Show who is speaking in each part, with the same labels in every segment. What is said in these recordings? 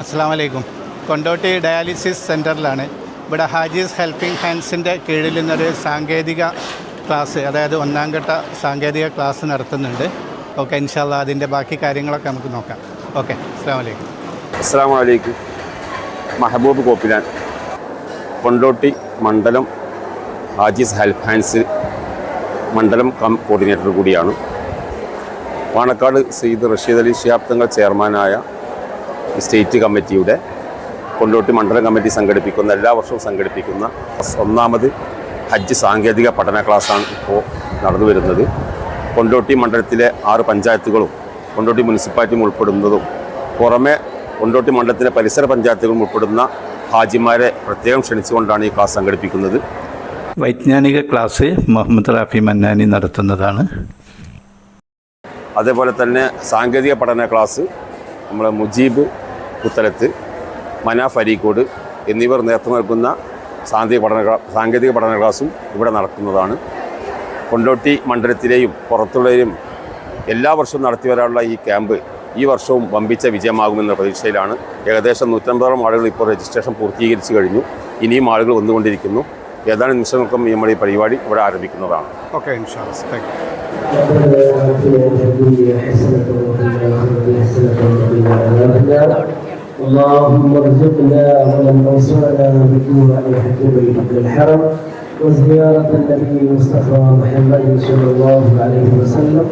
Speaker 1: അസ്സാം വലൈക്കും കൊണ്ടോട്ടി ഡയാലിസിസ് സെന്ററിലാണ് ഇവിടെ ഹാജീസ് ഹെൽപ്പിംഗ് ഹാൻഡ്സിന്റെ കീഴിൽ നിന്നൊരു സാങ്കേതിക ക്ലാസ് അതായത് ഒന്നാം ഘട്ട സാങ്കേതിക ക്ലാസ് നടത്തുന്നുണ്ട്. ഓക്കെ ഇൻഷാല്ല അതിന്റെ ബാക്കി കാര്യങ്ങളൊക്കെ നമുക്ക് നോക്കാം. ഓക്കെ അസ്സാം വലൈക്കും
Speaker 2: അസ്സാം വലൈക്കും മഹബൂബ് കോപ്പിലാൻ കൊണ്ടോട്ടി മണ്ഡലം ഹാജീസ് ഹെൽപ്പ് ഹാൻഡ്സ് മണ്ഡലം കം കോർഡിനേറ്റർ കൂടിയാണ്. പാണക്കാട് സെയ്ദ് റഷീദ് അലി ശിഹാബ് തങ്ങൾ ചെയർമാനായ സ്റ്റേറ്റ് കമ്മിറ്റിയുടെ കൊണ്ടോട്ടി മണ്ഡലം കമ്മിറ്റി സംഘടിപ്പിക്കുന്ന എല്ലാ വർഷവും സംഘടിപ്പിക്കുന്ന ഒന്നാമത് ഹജ്ജ് സാങ്കേതിക പഠന ക്ലാസ്സാണ് ഇപ്പോൾ നടന്നു വരുന്നത്. കൊണ്ടോട്ടി മണ്ഡലത്തിലെ ആറ് പഞ്ചായത്തുകളും കൊണ്ടോട്ടി മുനിസിപ്പാലിറ്റിയും ഉൾപ്പെടുന്നതും പുറമെ കൊണ്ടോട്ടി മണ്ഡലത്തിലെ പരിസര പഞ്ചായത്തുകളും ഉൾപ്പെടുന്ന ഹാജിമാരെ പ്രത്യേകം ക്ഷണിച്ചുകൊണ്ടാണ് ഈ ക്ലാസ് സംഘടിപ്പിക്കുന്നത്.
Speaker 1: വൈജ്ഞാനിക ക്ലാസ് മുഹമ്മദ് റാഫി മന്നാനി നടത്തുന്നതാണ്.
Speaker 2: അതേപോലെ തന്നെ സാങ്കേതിക പഠന ക്ലാസ് നമ്മളെ മുജീബ് കുത്തലത്ത് മന ഫരീക്കോട് എന്നിവർ നേതൃത്വം നൽകുന്ന സാങ്കേതിക പഠന സാങ്കേതിക പഠന ക്ലാസും ഇവിടെ നടക്കുന്നതാണ്. കൊണ്ടോട്ടി മണ്ഡലത്തിലെയും പുറത്തുള്ളവരും എല്ലാ വർഷവും നടത്തി വരാനുള്ള ഈ ക്യാമ്പ് ഈ വർഷവും വമ്പിച്ച വിജയമാകുമെന്ന പ്രതീക്ഷയിലാണ്. ഏകദേശം നൂറ്റമ്പതോളം ആളുകൾ ഇപ്പോൾ രജിസ്ട്രേഷൻ പൂർത്തീകരിച്ചു കഴിഞ്ഞു. ഇനിയും ആളുകൾ വന്നുകൊണ്ടിരിക്കുന്നു. ഏതാനും നിമിഷങ്ങൾക്കും നമ്മൾ ഈ പരിപാടി ഇവിടെ ആരംഭിക്കുന്നതാണ്.
Speaker 1: Okay thank
Speaker 3: you اللهم ارزقنا ومن اوصانا بالدعاء حج بيتك الحرم وزيارة النبي المصطفى محمد صلى الله عليه وسلم.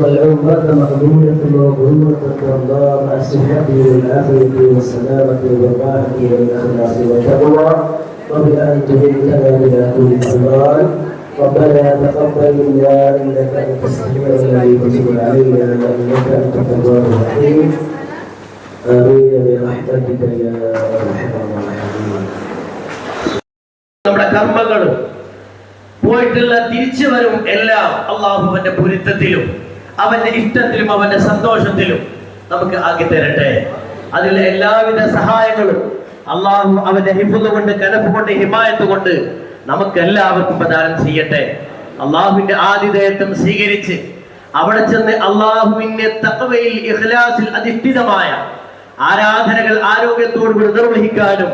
Speaker 3: والعمرة مقبولة ومغرورة والله مع الصحة والعافية والسلامة والراحة والإخلاص والتقوى. وبأن تهدنا إلى كل ضلال ربنا تقبل منا إنك أنت السميع العليم وتب علينا إنك أنت التواب الرحيم.
Speaker 4: നമ്മുടെ കർമ്മങ്ങളും പോയിട്ടുള്ള തിരിച്ചു വരും എല്ലാം അള്ളാഹുവിന്റെ പുരുത്തത്തിലും അവന്റെ ഇഷ്ടത്തിലും അവന്റെ സന്തോഷത്തിലും നമുക്ക് ആക്കി തരട്ടെ. അതിൽ എല്ലാവിധ സഹായങ്ങളും അള്ളാഹു അവന്റെ ഹിഫുദ് കൊണ്ട് കനഫ് കൊണ്ട് ഹിമായത്ത് കൊണ്ട് നമുക്ക് എല്ലാവർക്കും പ്രദാനം ചെയ്യട്ടെ. അള്ളാഹുവിന്റെ ആതിഥേയത്വം സ്വീകരിച്ച് അവിടെ ചെന്ന് അള്ളാഹുവിന്റെ തക്കവയിൽ ഇഖ്ലാസിൽ അധിഷ്ഠിതമായ ആരാധനകൾ ആരോഗ്യത്തോടുകൂടി നിർവഹിക്കാനും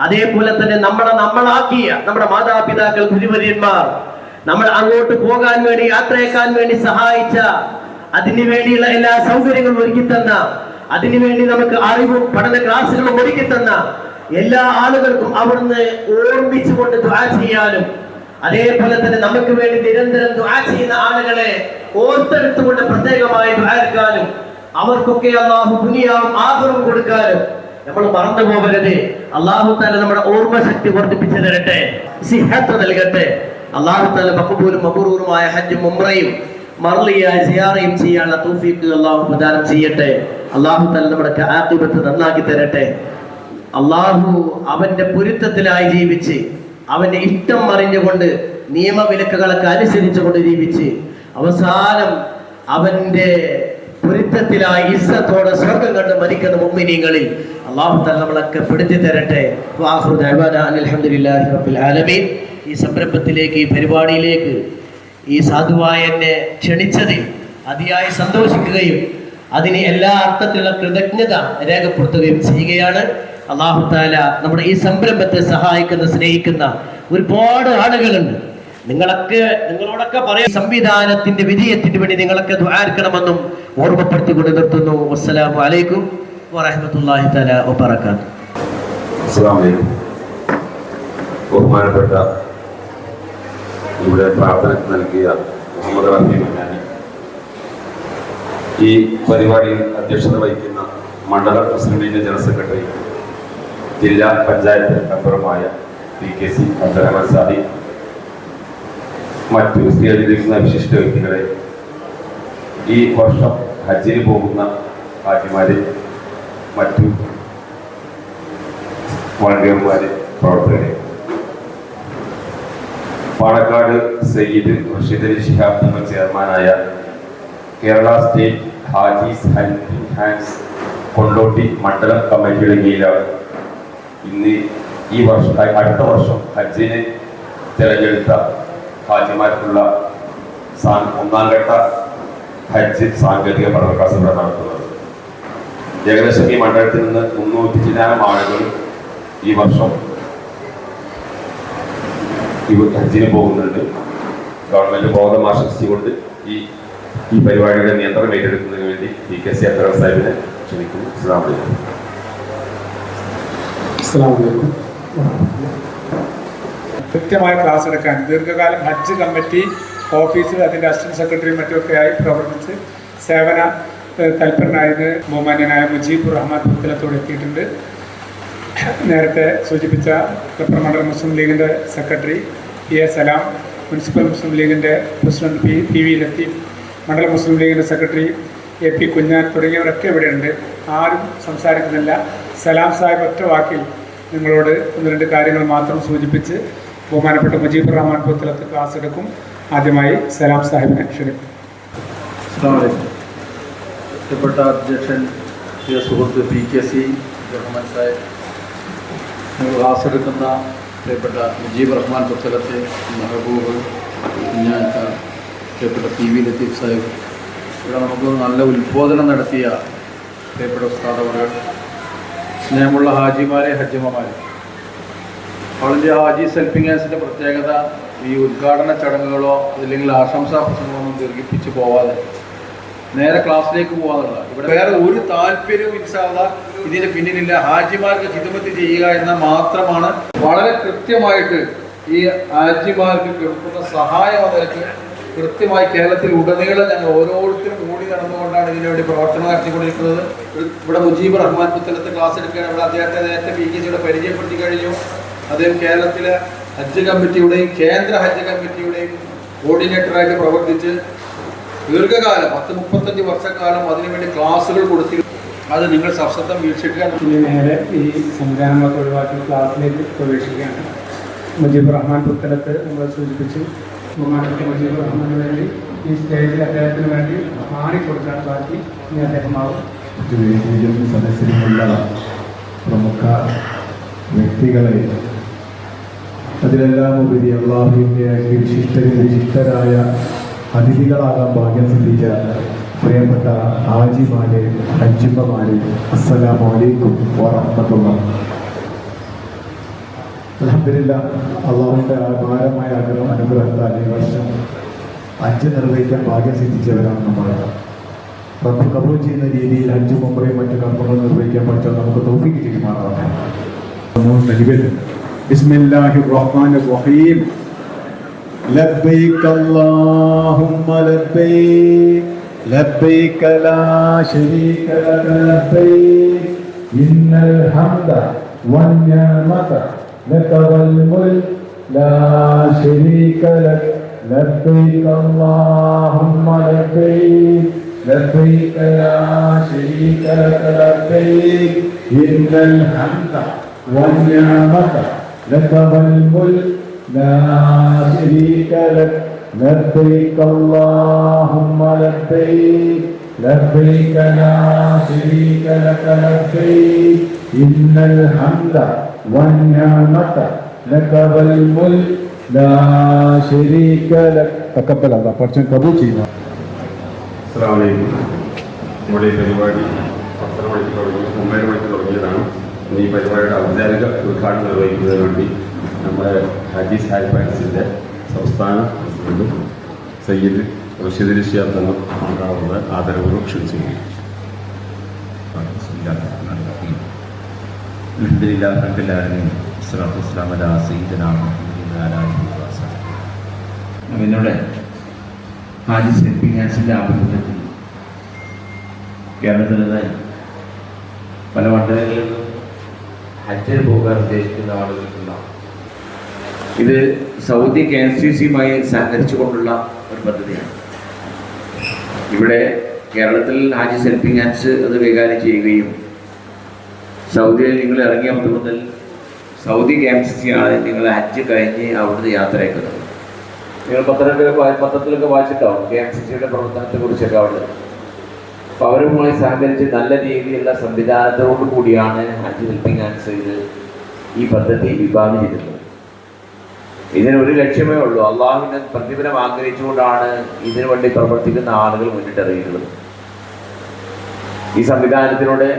Speaker 4: അതേപോലെ തന്നെ നമ്മളെ നമ്മളാക്കിയ നമ്മുടെ മാതാപിതാക്കൾ ഗുരുവര്യന്മാർ നമ്മൾ അങ്ങോട്ട് പോകാൻ വേണ്ടി യാത്രയേക്കാൻ വേണ്ടി സഹായിച്ച അതിനു വേണ്ടിയുള്ള എല്ലാ സൗകര്യങ്ങളും ഒരുക്കി തന്ന അതിനു വേണ്ടി നമുക്ക് അറിവും പഠന ക്ലാസ്സുകളും ഒരുക്കി തന്ന എല്ലാ ആളുകൾക്കും അവിടുന്ന് ഓർമ്മിച്ചുകൊണ്ട് ദ്വാ ചെയ്യാനും അതേപോലെ തന്നെ നമുക്ക് വേണ്ടി നിരന്തരം ദ്വാ ചെയ്യുന്ന ആളുകളെ ഓർത്തെടുത്തുകൊണ്ട് പ്രത്യേകമായി ദ്വാരക്കാനും അവർക്കൊക്കെ അള്ളാഹു ദുനിയാവും ആദരവും കൊടുക്കാനും. നമ്മൾ മറന്നു പോകരുത് അള്ളാഹു താല നമ്മുടെ ഓർമ്മശക്തി വർദ്ധിപ്പിച്ചു തരട്ടെ. സിഹത്ത് നൽകട്ടെ. അള്ളാഹു താല മക്കബൂലും മബറൂറുമായ ഹജ്ജും ഉംറയും മറലിയായ സിയാറയും ചെയ്യാനുള്ള തൗഫീഖ് അള്ളാഹു പ്രദാനം ചെയ്യട്ടെ. അള്ളാഹു താല നമ്മുടെ ആക്കിബത്ത് നന്നാക്കി തരട്ടെ. അള്ളാഹു അവന്റെ പൊരുത്തത്തിലായി ജീവിച്ച് അവന്റെ ഇഷ്ടം അറിഞ്ഞുകൊണ്ട് നിയമവിലക്കുകളൊക്കെ അനുസരിച്ചുകൊണ്ട് ജീവിച്ച് അവസാനം അവന്റെ പൊരുത്തത്തിലായി ഇസ്സത്തോടെ സ്വർഗം കണ്ട് മരിക്കുന്ന മുമ്മിനീങ്ങളിൽ അള്ളാഹു തല നമ്മളൊക്കെ പെടുത്തി തരട്ടെ. റബ്ബിൽ ആലമീൻ. ഈ സംരംഭത്തിലേക്ക് ഈ പരിപാടിയിലേക്ക് ഈ സാധുവായ എന്നെ ക്ഷണിച്ചതിൽ അതിയായി സന്തോഷിക്കുകയും അതിന് എല്ലാ അർത്ഥത്തിലുള്ള കൃതജ്ഞത രേഖപ്പെടുത്തുകയും ചെയ്യുകയാണ്. അള്ളാഹു താല നമ്മുടെ ഈ സംരംഭത്തെ സഹായിക്കുന്ന സ്നേഹിക്കുന്ന ഒരുപാട് ആളുകളുണ്ട്. നിങ്ങളൊക്കെ നിങ്ങളോടൊക്കെ പറയാം സംവിധാനത്തിന്റെ വിജയത്തിന് വേണ്ടി നിങ്ങളൊക്കെ ദ്വാരിക്കണമെന്നും ഓർമ്മപ്പെടുത്തിക്കൊണ്ട് നിർത്തുന്നു. വസ്സലാമു അലൈക്കും വറഹമത്തല്ലാഹി തല വബറകാതുഹു.
Speaker 2: അസ്സാം വലൈക്കും ബഹുമാനപ്പെട്ട ഇവിടെ പ്രാർത്ഥനയ്ക്ക് നൽകിയ മുഹമ്മദ് ഈ പരിപാടിയിൽ അധ്യക്ഷത വഹിക്കുന്ന മണ്ഡല പ്രസിഡന്റിന്റെ ജനറൽ സെക്രട്ടറി ജില്ലാ panchayat മെമ്പറുമായ P K C Abdurahman Sadi മറ്റു സ്റ്റേജിലിരിക്കുന്ന വിശിഷ്ട വ്യക്തികളെ ഈ വർഷം ഹജ്ജിന് പോകുന്ന ഹാജിമാരെ മറ്റു വളണ്ടിയർമാരെ പ്രവർത്തകരെ. പാലക്കാട് സയ്യിദ് റഷീദ് അലി ഷിഹാബ് തങ്ങൾ ചെയർമാനായ Kerala state Hajis helping hands Kondotty മണ്ഡലം കമ്മിറ്റിയുടെ കീഴിലാണ് ഇന്ന് ഈ വർഷം അടുത്ത വർഷം ഹജ്ജിനെ തിരഞ്ഞെടുത്ത ഹാജിമാർക്കുള്ള ഒന്നാം ഘട്ട ഹജ്ജ് സാങ്കേതിക പഠന ക്ലാസ് ഇവിടെ നടത്തുന്നത്. ഏകദേശം ഈ മണ്ഡലത്തിൽ നിന്ന് മുന്നൂറ്റി ചില്ലാനം ആളുകൾ ഈ വർഷം ഹജ്ജിന് പോകുന്നുണ്ട്. ഗവൺമെന്റ് ബോധം ആശംസിച്ചുകൊണ്ട് ഈ ഈ പരിപാടിയുടെ നിയന്ത്രണം ഏറ്റെടുക്കുന്നതിന് വേണ്ടി പി കെ സി അബ്ദുൾ സാഹിബിനെ ക്ഷണിക്കുന്നു. അസ്സാം വലൈക്കും
Speaker 5: അസ്സലാമലൈക്കും കൃത്യമായ ക്ലാസ് എടുക്കാൻ. ദീർഘകാലം ഹജ്ജ് കമ്മിറ്റി ഓഫീസിൽ അതിന്റെ അസിസ്റ്റന്റ് സെക്രട്ടറിയും മറ്റുമൊക്കെയായി പ്രവർത്തിച്ച് സേവന തൽപരനായത് ബഹുമാന്യനായ മുജീബ് റഹ്മാൻ പുത്തലത്തോട് എത്തിയിട്ടുണ്ട്. നേരത്തെ സൂചിപ്പിച്ച മണ്ഡല മുസ്ലിം ലീഗിന്റെ secretary P A Salam municipal Muslim ലീഗിന്റെ president P P V Latheef മണ്ഡല മുസ്ലിം ലീഗിന്റെ സെക്രട്ടറി എ പി കുഞ്ഞാൻ തുടങ്ങിയവരൊക്കെ ഇവിടെയുണ്ട്. ആരും സംസാരിക്കുന്നില്ല. സലാം സാഹിബ് ഒറ്റ വാക്കിൽ നിങ്ങളോട് ഒന്ന് രണ്ട് കാര്യങ്ങൾ മാത്രം സൂചിപ്പിച്ച് ബഹുമാനപ്പെട്ട മുജീബ് റഹ്മാൻ പുത്തലത്ത് ക്ലാസ് എടുക്കും. ആദ്യമായി സലാം സാഹിബിനെ ക്ഷണിക്കും.
Speaker 6: ഇഷ്ടപ്പെട്ട അധ്യക്ഷൻ പ്രിയ സുഹൃത്ത് P K C Rahman Sahib ഞങ്ങൾ ക്ലാസ് എടുക്കുന്ന പ്രിയപ്പെട്ട മുജീബ് റഹ്മാൻ പുത്തലത്തെ മെഹബൂബ് കുഞ്ഞാക്ക പ്രിയപ്പെട്ട പി വി ലത്തീഫ് സാഹിബ് ഇവിടെ നമുക്ക് നല്ല ഉത്ബോധനം നടത്തിയ പ്രിയപ്പെട്ട ഉസ്താദവർ സ്നേഹമുള്ള ഹാജിമാരെ ഹജ്ജമ്മമാരെ. ഓൾ ഇന്ത്യ ഹാജി സെൽഫിംഗ് ഹാൻസിന്റെ പ്രത്യേകത ഈ ഉദ്ഘാടന ചടങ്ങുകളോ അല്ലെങ്കിൽ ആശംസാ പ്രസംഗമൊന്നും ദീർഘിപ്പിച്ച് പോവാതെ നേരെ ക്ലാസ്സിലേക്ക് പോകാന്നുള്ള ഇവിടെ വേറെ ഒരു താല്പര്യവും ഇൻഷാല്ല ഇതിന് പിന്നിലില്ല. ഹാജിമാർക്ക് ഹിദമത്ത് ചെയ്യുക എന്ന മാത്രമാണ്. വളരെ കൃത്യമായിട്ട് ഈ ഹാജിമാർക്ക് കൊടുക്കുന്ന സഹായം അതിലേക്ക് കൃത്യമായി കേരളത്തിൽ ഉടനീളം ഞങ്ങൾ ഓരോരുത്തരും കൂടി നടന്നുകൊണ്ടാണ് ഇതിനുവേണ്ടി പ്രവർത്തനം നടത്തിക്കൊണ്ടിരിക്കുന്നത്. ഇവിടെ മുജീബ് റഹ്മാൻ പുത്തലത്ത് ക്ലാസ് എടുക്കുകയാണ് ഇവിടെ അദ്ദേഹത്തെ നേരത്തെ പി കെ സിയുടെ പരിചയപ്പെടുത്തി കഴിഞ്ഞു. അദ്ദേഹം കേരളത്തിലെ ഹജ്ജ് കമ്മിറ്റിയുടെയും കേന്ദ്ര ഹജ്ജ് കമ്മിറ്റിയുടെയും കോർഡിനേറ്ററായിട്ട് പ്രവർത്തിച്ച് ദീർഘകാലം പത്ത് മുപ്പത്തഞ്ച് വർഷക്കാലം അതിനുവേണ്ടി ക്ലാസ്സുകൾ കൊടുത്തി അത് നിങ്ങൾ സശബ്ദം
Speaker 5: വീക്ഷിക്കാൻ നേരെ ഈ സംവിധാനങ്ങളൊക്കെ ഒഴിവാക്കി ക്ലാസ്സിലേക്ക് പ്രവേശിക്കുകയാണ്. മുജീബ് റഹ്മാൻ പുത്തലത്ത് നമ്മൾ സൂചിപ്പിച്ചു ബഹുമാനപ്പെട്ട മുജീബ് റഹ്മാന് വേണ്ടി ഈ സ്റ്റേജിൽ അദ്ദേഹത്തിന് വേണ്ടി മാറി മാറിക്കൊടുക്കാൻ ബാക്കി ഇനി അദ്ദേഹമാവും
Speaker 7: സദസ്സിലുള്ള പ്രമുഖ വ്യക്തികളെ അതിലെല്ലാം ഉപരി അള്ളാഹുവിന്റെ വിശിഷ്ടരിൽ വിശിഷ്ടരായ അതിഥികളാകാൻ ഭാഗ്യം സിദ്ധിച്ച പ്രിയപ്പെട്ട ഹാജിമാരെ ഹജ്ജിമ്മമാരെ അസ്സലാമു അലൈക്കും വറഹ്മത്തുള്ള. അലഹമില്ല അള്ളാഹുവിന്റെ അപാരമായ ആഗ്രഹം അനുഗ്രഹത്താൽ ഈ വർഷം ഹജ്ജ് നിർവഹിക്കാൻ ഭാഗ്യം സിദ്ധിച്ചവരാണ് നമ്മൾ. റബ്ബ് കബൂൾ ചെയ്യുന്ന രീതിയിൽ ഹജ്ജും മുമ്പറയും മറ്റു കർമ്മങ്ങൾ നിർവഹിക്കാൻ പറ്റാൻ നമുക്ക് തോഫിക്ക് ചെയ്യുമാറാവട്ടെ بسم الله الرحمن الرحيم. لبيك اللهم لبيك لبيك لا شريك لك لبيك. إن الحمد والنعمة لك والملك لا شريك لك. لبيك اللهم لبيك لبيك لا شريك لك لبيك. إن الحمد والنعمة لك والملك لا شريك لك لبيك اللهم لبيك لبيك لا شريك لك لبيك إن الحمد والنعمة لك والملك لا شريك لك تقبل هذا فرشن قبول ചെയ്യുക
Speaker 2: അസ്സാമലൈക്കും നമ്മുടെ ഈ പരിപാടി പത്തര ഈ പരിപാടിയുടെ ഔദ്യോഗിക ഉദ്ഘാടനം നിർവഹിക്കുന്നതിന് വേണ്ടി നമ്മുടെ ഹജീസ് ഹാരി ഫാൻസിൻ്റെ സംസ്ഥാന പ്രസിഡന്റ് സയ്യിദ് റഷീദ് അലി ഷിയാബ് തങ്ങൾ പങ്കാളുള്ള ആദരവ് ക്ഷണിച്ചു
Speaker 8: الحمد لله رب العالمين والصلاة والسلام على سيدنا محمد وعلى آله وصحبه അവനോട് ഹാജി സെൽഫിംഗ് ഹാൻസിൻ്റെ ആഭിമുഖ്യത്തിൽ കേരളത്തിൽ നിന്ന് പല മണ്ഡലങ്ങളിൽ നിന്നും ഹജ്ജിന് പോകാൻ ഉദ്ദേശിക്കുന്ന ആളുകൾക്കുള്ള ഇത് സൗദി കെ എൻ സി സിയുമായി സഹകരിച്ചുകൊണ്ടുള്ള ഒരു പദ്ധതിയാണ്. ഇവിടെ കേരളത്തിൽ ഹാജി സെൽഫിങ് ആൻസ് അത് കൈകാര്യം ചെയ്യുകയും സൗദിയിൽ നിങ്ങൾ ഇറങ്ങിയ മുതൽ Saudi K M C C ആണ് നിങ്ങൾ ഹജ്ജ് കഴിഞ്ഞ് അവിടുന്ന് യാത്രയാക്കുന്നത് നിങ്ങൾ പത്രത്തിലൊക്കെ പത്രത്തിലൊക്കെ വായിച്ചിട്ടാവും കെ എം സി സിയുടെ പ്രവർത്തനത്തെ കുറിച്ചൊക്കെ അവിടെ? അവരുമായി സഹകരിച്ച് നല്ല രീതിയിലുള്ള സംവിധാനത്തോടു കൂടിയാണ് ഹജ്ജ് ഹെൽപ്പിംഗ് ഹാൻഡ്സ് ഇത് ഈ പദ്ധതി വിഭാവനം ചെയ്തിട്ടുള്ളത്. ഇതിന് ഒരു ലക്ഷ്യമേ ഉള്ളൂ. അള്ളാഹുവിന്റെ പ്രതിഫലം ആഗ്രഹിച്ചുകൊണ്ടാണ് ഇതിനു വേണ്ടി പ്രവർത്തിക്കുന്ന ആളുകൾ മുന്നിട്ടിറങ്ങിയിട്ടുള്ളത് ഈ സംവിധാനത്തിലൂടെ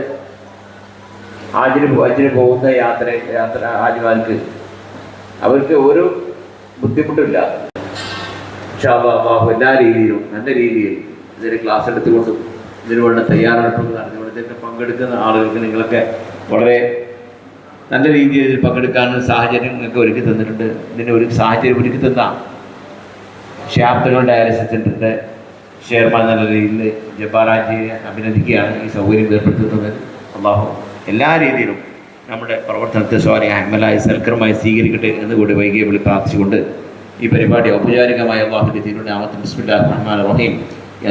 Speaker 8: ഹാജിന് ഹജ്ജിന് പോകുന്ന യാത്ര യാത്ര ഹാജിമാർക്ക് അവർക്ക് ഒരു ബുദ്ധിമുട്ടില്ല അള്ളാഹു എല്ലാ രീതിയിലും നല്ല രീതിയിൽ ഇതിന് ക്ലാസ് എടുത്തുകൊണ്ടും ഇതിന് വേണ്ട തയ്യാറെടുപ്പുകൾ നടത്തിക്കൊണ്ട് ഇതിന് പങ്കെടുക്കുന്ന ആളുകൾക്ക് നിങ്ങളൊക്കെ വളരെ നല്ല രീതിയിൽ ഇതിൽ പങ്കെടുക്കാനുള്ള സാഹചര്യം നിങ്ങൾക്ക് ഒരുക്കി തന്നിട്ടുണ്ട്. ഇതിന് ഒരു സാഹചര്യം ഒരുക്കി തന്ന. ഷാപ്തകൾ ഡയാലിസിസ് സെന്ററിന്റെ ചെയർമാൻ നല്ല രീതിയിൽ ജബ്ബാറാജിയെ അഭിനന്ദിക്കുകയാണ് ഈ സൗകര്യം ഏർപ്പെടുത്തുന്നത്. അള്ളാഹു എല്ലാ രീതിയിലും നമ്മുടെ പ്രവർത്തനത്തെ സ്വാരി അഹമ്മലായി സൽക്കരമായി സ്വീകരിക്കട്ടെ എന്ന് കൂടി വൈകിയ വിളി പ്രാർത്ഥിച്ചുകൊണ്ട് ഈ പരിപാടി ഔപചാരികമായ അള്ളാഹുവിന്റെ തിരുനാമത്തിൽ ബിസ്മില്ലാ റഹ്മാൻ റഹീം.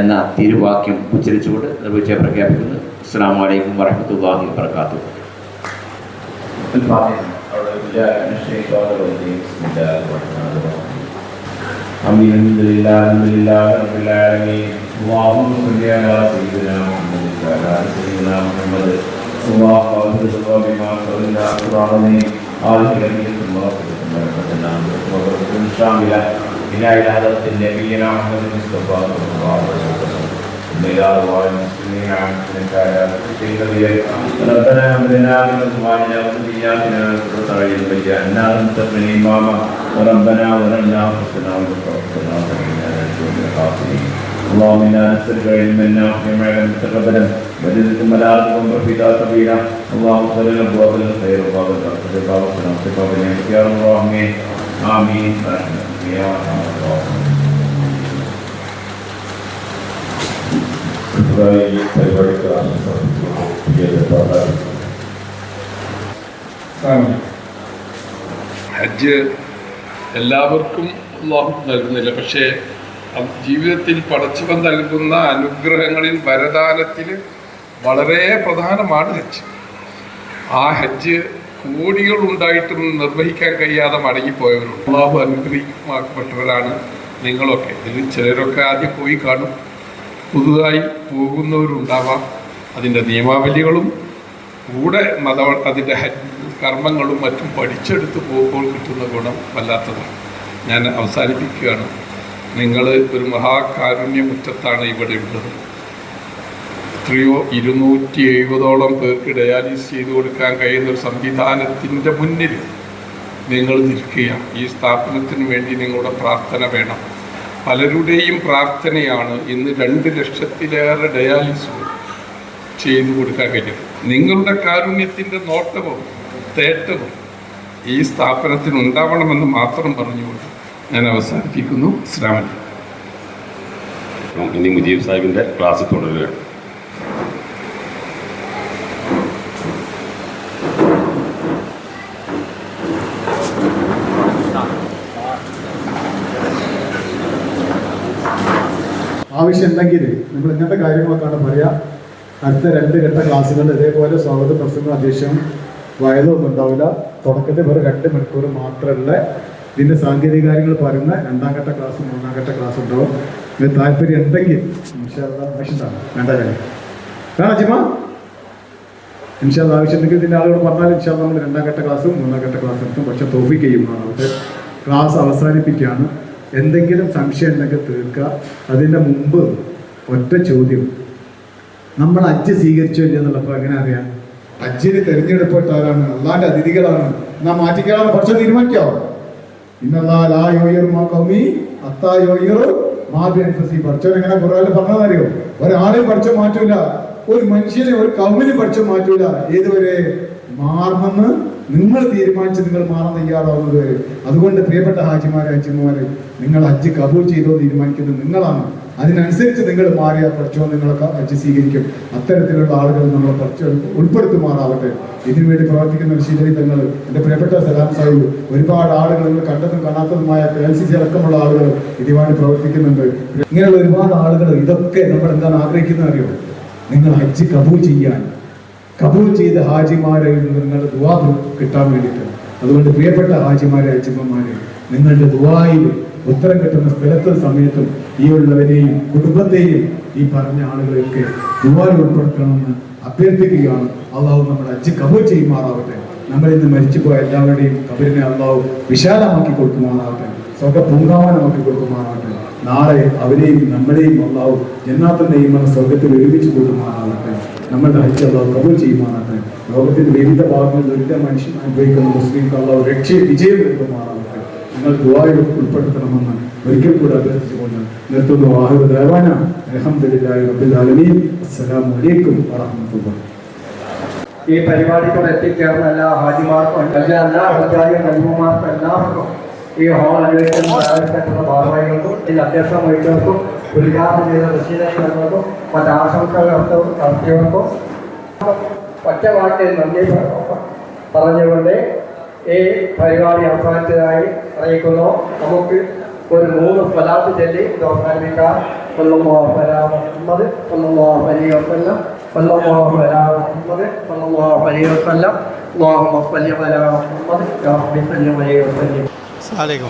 Speaker 8: എന്ന തിരുവാക്യം ഉച്ചരിച്ചുകൊണ്ട് നിർവഹിച്ച് പ്രഖ്യാപിക്കുന്നു അസ്സാം വലൈക്കും വറഹമത്തല്ലാഹി വാത്തു
Speaker 9: الفاتحة أعوذ بالله من الشيطان الرجيم بسم الله الرحمن الرحيم الحمد لله الحمد لله رب العالمين اللهم صل على سيدنا محمد وعلى آل سيدنا محمد اللهم اغفر لنا بما صلينا القرآن هذه لبية الله بركتنا وبركة شاملة إلى حضرة نبينا محمد المصطفى صلى الله عليه وسلم إلى الله المسلمين عنك يا سيدي ربنا هب لنا من أزواجنا وذرياتنا قرة أعين واجعلنا للمتقين إماما وربنا ظلمنا أنفسنا وتوفنا فإنا نجوم الخاسرين اللهم إنا نسألك علما نافعا وعلما متقبلا. ورزقا ملازما وفيدا سبيلا اللهم صل على أبواب الخير وباب البركة وباب السلام وباب النعمة يا رب الراحمين آمين.
Speaker 10: ഹജ്ജ് എല്ലാവർക്കും അള്ളാഹു നൽകുന്നില്ല. പക്ഷേ ജീവിതത്തിൽ പടച്ചവൻ നൽകുന്ന അനുഗ്രഹങ്ങളിൽ വരദാനത്തിൽ വളരെ പ്രധാനമാണ് ഹജ്ജ്. ആ ഹജ്ജ് കോടികൾ ഉണ്ടായിട്ടും നിർവഹിക്കാൻ കഴിയാതെ മടങ്ങിപ്പോയവരുണ്ട്. അള്ളാഹു അനുഗ്രഹിക്കപ്പെട്ടവരാണ് നിങ്ങളൊക്കെ. ഇതിൽ ചിലരൊക്കെ ആദ്യം പോയി കാണും. പുതുതായി പോകുന്നവരുണ്ടാവാം. അതിന്റെ നിയമാവലികളും കൂടെ മത അതിന്റെ കർമ്മങ്ങളും മറ്റും പഠിച്ചെടുത്ത് പോകുമ്പോൾ കിട്ടുന്ന ഗുണം വല്ലാത്തതാണ്. ഞാൻ അവസാനിപ്പിക്കുകയാണ്. നിങ്ങൾ ഒരു മഹാകാരുണ്യമുറ്റത്താണ് ഇവിടെ ഉള്ളത്. എത്രയോ ഇരുന്നൂറ്റി എഴുപതോളം പേർക്ക് ഡയാലിസിസ് ചെയ്തു കൊടുക്കാൻ കഴിയുന്ന ഒരു സംവിധാനത്തിന്റെ മുന്നിൽ നിങ്ങൾ നിൽക്കുകയാണ്. ഈ സ്ഥാപനത്തിന് വേണ്ടി നിങ്ങളുടെ പ്രാർത്ഥന വേണം. പലരുടെയും പ്രാർത്ഥനയാണ് ഇന്ന് രണ്ട് ലക്ഷത്തിലേറെ ഡയാലിസിസ് ചെയ്തു കൊടുക്കാൻ കഴിയും നിങ്ങളുടെ കാരുണ്യത്തിന്റെ നോട്ടവും തേട്ടവും ഈ സ്ഥാപനത്തിന് ഉണ്ടാവണമെന്ന് മാത്രം പറഞ്ഞുകൊണ്ട് ഞാൻ അവസാനിപ്പിക്കുന്നു. അസ്ലാമലൈക്കും
Speaker 2: ഇനി മുജീബ് സാഹിബിന്റെ ക്ലാസ് തുടരുകയാണ്.
Speaker 7: ആവശ്യമുണ്ടെങ്കിൽ നമ്മൾ ഇങ്ങനത്തെ കാര്യങ്ങളൊക്കെയാണ് പറയുക. അടുത്ത രണ്ട് ഘട്ട ക്ലാസ്സുകൾ ഇതേപോലെ സ്വാഗത പ്രസംഗം അധ്യക്ഷം വയതൊന്നും ഉണ്ടാവില്ല. തുടക്കത്തിൽ വെറും രണ്ട് മണിക്കൂർ മാത്രമല്ല ഇതിന്റെ സാങ്കേതിക കാര്യങ്ങൾ പറയുന്ന രണ്ടാം ഘട്ട ക്ലാസ് മൂന്നാം ഘട്ട ക്ലാസ് ഉണ്ടാവും. ഇത് താല്പര്യം ഉണ്ടെങ്കിൽ ഇൻഷാല്ലാ ആവശ്യമുണ്ടാവും. വേണ്ട കാര്യം. ആവശ്യമുണ്ടെങ്കിൽ ഇതിന്റെ ആളുകൾ പറഞ്ഞാൽ ഇൻഷാല്ല നമ്മൾ രണ്ടാം ഘട്ട ക്ലാസ്സും മൂന്നാം ഘട്ട ക്ലാസ് എടുത്തും പക്ഷെ തോഫിക്കുകയും ആണ് അവർക്ക് ക്ലാസ് അവസാനിപ്പിക്കുകയാണ്. എന്തെങ്കിലും സംശയം ഉണ്ടെങ്കിൽ തീർക്കുക. അതിന്റെ മുമ്പ് ഒറ്റ ചോദ്യം. നമ്മൾ അജ്ജ് സ്വീകരിച്ചു എന്നുള്ളപ്പോൾ എങ്ങനെ അറിയാം? അജ്ജിന് തെരഞ്ഞെടുപ്പെട്ട ആരാണ്? അള്ളാന്റെ അതിഥികളാണ്. നാം മാറ്റിക്കാളാണ് പക്ഷെ തീരുമാനിക്കോ? പഠിച്ചവൻ എങ്ങനെ കുറേ പറഞ്ഞതറിയോ ഒരാളെയും പഠിച്ച മാറ്റൂല. ഒരു മനുഷ്യനെ ഒരു കൗമിനെ പഠിച്ച മാറ്റൂല. ഏതുവരെ? മാറണമെന്ന് നിങ്ങൾ തീരുമാനിച്ച് നിങ്ങൾ മാറാൻ തയ്യാറാവുന്നത് അതുകൊണ്ട് പ്രിയപ്പെട്ട ഹാജിമാരെ അച്ഛന്മാരെ നിങ്ങൾ ഹജ്ജ് കബൂൾ ചെയ്തോ തീരുമാനിക്കുന്നത് നിങ്ങളാണ്. അതിനനുസരിച്ച് നിങ്ങൾ മാറിയ പഠിച്ചോ നിങ്ങളൊക്കെ ഹജ്ജ് സ്വീകരിക്കും. അത്തരത്തിലുള്ള ആളുകൾ നമ്മൾ പഠിച്ച ഉൾപ്പെടുത്തുമാറാവട്ടെ. ഇതിനുവേണ്ടി പ്രവർത്തിക്കുന്ന ഋഷിദരി തങ്ങൾ എന്റെ പ്രിയപ്പെട്ട സലാം സാഹിബ് ഒരുപാട് ആളുകൾ നിങ്ങൾ കണ്ടതും കാണാത്തതുമായ എൽ അടക്കമുള്ള ആളുകൾ ഇതിനുവേണ്ടി പ്രവർത്തിക്കുന്നുണ്ട്. ഇങ്ങനെയുള്ള ഒരുപാട് ആളുകൾ ഇതൊക്കെ നമ്മൾ എന്താണ് ആഗ്രഹിക്കുന്നത് അറിയോ? നിങ്ങൾ ഹജ്ജ് കബൂൾ ചെയ്യാൻ. കബൂൽ ചെയ്ത ഹാജിമാരെ നിങ്ങളുടെ ദുവാ കിട്ടാൻ വേണ്ടിയിട്ട് അതുകൊണ്ട് പ്രിയപ്പെട്ട ഹാജിമാരെ അച്ഛമ്മമാരെ നിങ്ങളുടെ ദുവായിൽ ഉത്തരം കിട്ടുന്ന സ്ഥലത്തും സമയത്തും ഈ ഉള്ളവരെയും കുടുംബത്തെയും ഈ പറഞ്ഞ ആളുകളെയൊക്കെ ദുവാൽ ഉൾപ്പെടുത്തണമെന്ന് അഭ്യർത്ഥിക്കുകയാണ്. അള്ളാഹു നമ്മുടെ അച്ഛൻ കബൂൽ ചെയ്യുമാറാവട്ടെ. നമ്മൾ ഇന്ന് മരിച്ചുപോയ എല്ലാവരുടെയും കബരിനെ അള്ളാഹു വിശാലമാക്കി കൊടുക്കുമാറാവട്ടെ. സ്വർഗ പൂങ്കാവനമാക്കി കൊടുക്കുമാറാവട്ടെ. നാളെ അവരെയും നമ്മളെയും അള്ളാഹു ജന്നാത്തിന്റെയും സ്വർഗത്തിൽ ഒരുമിച്ച് കൊടുക്കുമാറാവട്ടെ നമ്മളുടെ ഹജ്ജ് അള്ളാഹു കബൂൽ ചെയ്യുമാറാകട്ടെ. ലോകത്തിന്റെ വിവിധ ഭാഗങ്ങളിൽ ദുരിത മനുഷ്യൻ അനുഭവിക്കുന്ന മുസ്ലിംക്ക് അള്ളാഹു രക്ഷയെ വിജയം നൽകുമാറാകട്ടെ. നിങ്ങൾ ദുബായിൽ ഉൾപ്പെടുത്തണമെന്ന് ഒരിക്കൽ കൂടെ അഭ്യർത്ഥിച്ചുകൊണ്ട് നിർത്തുന്നു. വാഹു ദേവാന. അലഹമുല്ലാഹി റബ്ബിൽ ആലമീൻ. അസ്സലാമു അലൈക്കും വറഹ്മത്തുള്ളാഹി
Speaker 11: ഈ പരിപാടിക്കൂടെ എത്തിച്ചേർന്ന എല്ലാ ഹാജിമാർക്കും എല്ലാ എല്ലാ ഹജാരി നൽകുമാർക്കും എല്ലാവർക്കും ഈ ഹോൾ അനുവദിക്കുന്ന സെക്രട്ടറി ഭാരവാഹികൾക്കും ഇതിൽ അധ്യക്ഷം വഹിച്ചവർക്കും ഉദ്ഘാടനം ചെയ്ത പ്രസിദ്ധീകരണങ്ങൾക്കും മറ്റ് ആശംസകൾ നടത്തിയവർക്കും ഒറ്റ വാക്കിൽ നന്ദി പ- പറഞ്ഞുകൊണ്ട് ഈ പരിപാടി അവസാനിച്ചതായി അറിയിക്കുന്നു നമുക്ക് ഒരു മൂന്ന് സ്വലാത്ത് ചൊല്ലി ഇത് അവസാനിപ്പിക്കാം കൊല്ലുമ്പോൾ മുഹമ്മദ് കൊല്ലുമ്പോൾ വലിയ കൊല്ലം കൊല്ലുമ്പോൾ മുഹമ്മദ് കൊല്ലുമ്പോൾ വലിയ കൊല്ലം اللهم صل على محمد يا رب صل عليه 是
Speaker 1: 那个。